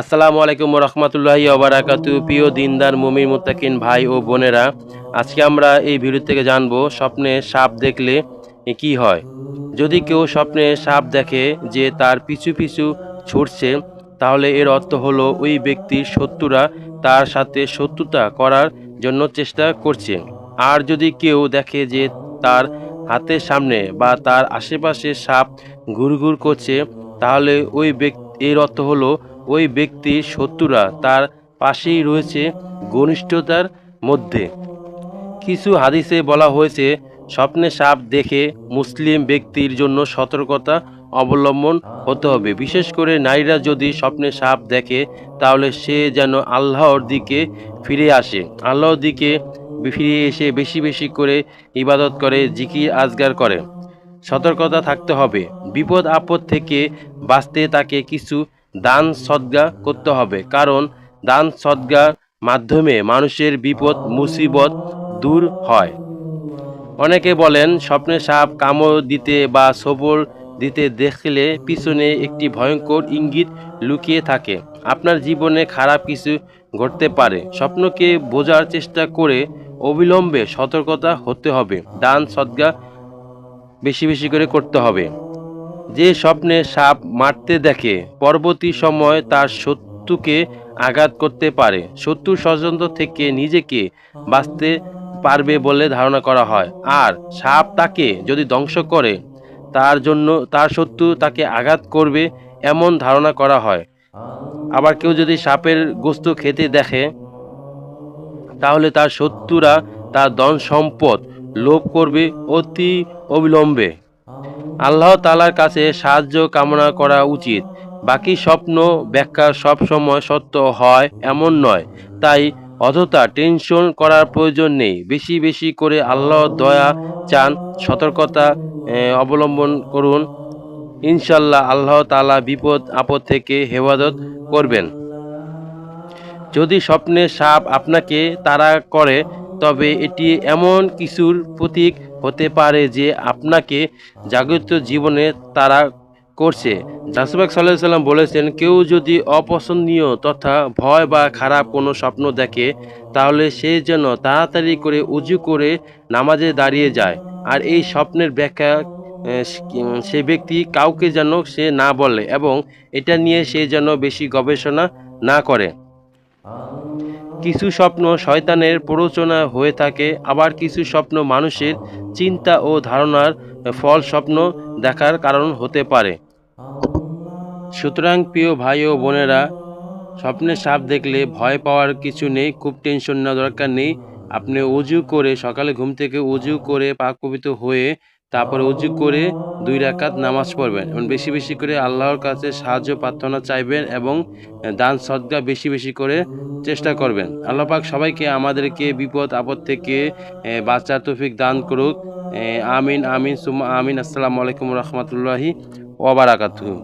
আসসালামু আলাইকুম রহমতুল্লাহি ওবরাকাতু। প্রিয় দিনদার, মুমিন, মুত্তাকিন ভাই ও বোনেরা, আজকে আমরা এই ভিডিও থেকে জানব স্বপ্নে সাপ দেখলে কি হয়। যদি কেউ স্বপ্নে সাপ দেখে যে তার পিছু পিছু ছুটছে, তাহলে এর অর্থ হলো ওই ব্যক্তির শত্রুরা তার সাথে শত্রুতা করার জন্য চেষ্টা করছে। আর যদি কেউ দেখে যে তার হাতের সামনে বা তার আশেপাশে সাপ ঘুরঘুর করছে, তাহলে ওই ব্যক্তি, এর অর্থ হলো ওই ব্যক্তি শত্রুরা তার পাশেই রয়েছে ঘনিষ্ঠতার মধ্যে। কিছু হাদিসে বলা হয়েছে, স্বপ্নে সাপ দেখে মুসলিম ব্যক্তির জন্য সতর্কতা অবলম্বন হতে হবে। বিশেষ করে নারীরা যদি স্বপ্নে সাপ দেখে, তাহলে সে যেন আল্লাহর দিকে ফিরে আসে। আল্লাহর দিকে ফিরে এসে বেশি বেশি করে ইবাদত করে, জিকির আজগার করে। সতর্কতা থাকতে হবে। বিপদ আপদ থেকে বাঁচতে তাকে কিছু দান সদ্গা করতে হবে। কারণ দান সদ্গার মাধ্যমে মানুষের বিপদ, মুসিবত দূর হয়। অনেকে বলেন স্বপ্নে সাপ কামড় দিতে বা সবল দিতে দেখলে পিছনে একটি ভয়ঙ্কর ইঙ্গিত লুকিয়ে থাকে। আপনার জীবনে খারাপ কিছু ঘটতে পারে। স্বপ্নকে বোঝার চেষ্টা করে অবিলম্বে সতর্কতা হতে হবে। দান সদ্গা বেশি বেশি করে করতে হবে। যে স্বপ্নে সাপ মারতে দেখে, পরবর্তী সময় তার শত্রুকে আঘাত করতে পারে। শত্রু ষড়যন্ত্র থেকে নিজেকে বাঁচতে পারবে বলে ধারণা করা হয়। আর সাপ তাকে যদি ধ্বংস করে, তার জন্য, তার শত্রু তাকে আঘাত করবে এমন ধারণা করা হয়। আবার কেউ যদি সাপের গোস্ত খেতে দেখে, তাহলে তার শত্রুরা তার ধন সম্পদ লোভ করবে অতি অবিলম্বে। আল্লাহ তালার কাছে সাহায্য কামনা করা উচিত। বাকি স্বপ্ন ব্যাখ্যা সব সময় সত্য হয়, এমন নয়। তাই অযথা টেনশন করার প্রয়োজন নেই। বেশি বেশি করে আল্লাহ দয়া চান, সতর্কতা অবলম্বন করুন। ইনশাল্লাহ আল্লাহ তালা বিপদ, আপদ থেকে হেফাজত করবেন। যদি স্বপ্নে সাপ আপনাকে তাড়া করে, তবে এটি এমন কিছুর প্রতীক হতে পারে যে আপনাকে জাগ্রত জীবনে তারা করছে। জাসবাক সাল্লাহ সাল্লাম বলেছেন, কেউ যদি অপছন্দনীয় তথা ভয় বা খারাপ কোনো স্বপ্ন দেখে, তাহলে সে যেন তাড়াতাড়ি করে উজু করে নামাজে দাঁড়িয়ে যায়। আর এই স্বপ্নের ব্যাখ্যা সে ব্যক্তি কাউকে যেন সে না বলে এবং এটা নিয়ে সে যেন বেশি গবেষণা না করে। কিছু স্বপ্ন শয়তানের প্ররোচনা হয়ে থাকে, আবার কিছু স্বপ্ন মানুষের চিন্তা ও ধারণার ফল স্বপ্ন দেখার কারণ হতে পারে। সুতরাং প্রিয় ভাই ও বোনেরা স্বপ্নে সাপ দেখলে ভয় পাওয়ার কিছু নেই, খুব টেনশন নেওয়া দরকার নেই। আপনি উজু করে সকালে ঘুম থেকে উজু করে পাক পবিত্র হয়ে তারপরে উজু করে দুই রাকাত নামাজ পড়বেন এবং বেশি বেশি করে আল্লাহর কাছে সাহায্য, প্রার্থনা চাইবেন এবং দান সদ্গা বেশি বেশি করে চেষ্টা করবেন। আল্লাহ পাক সবাইকে আমাদেরকে বিপদ, আপদ থেকে বাচ্চা তৌফিক দান করুক। আমিন আমিন সুমা আমিন। আসসালামু আলাইকুম রহমতুল্লাহি ওবরাকাতুহু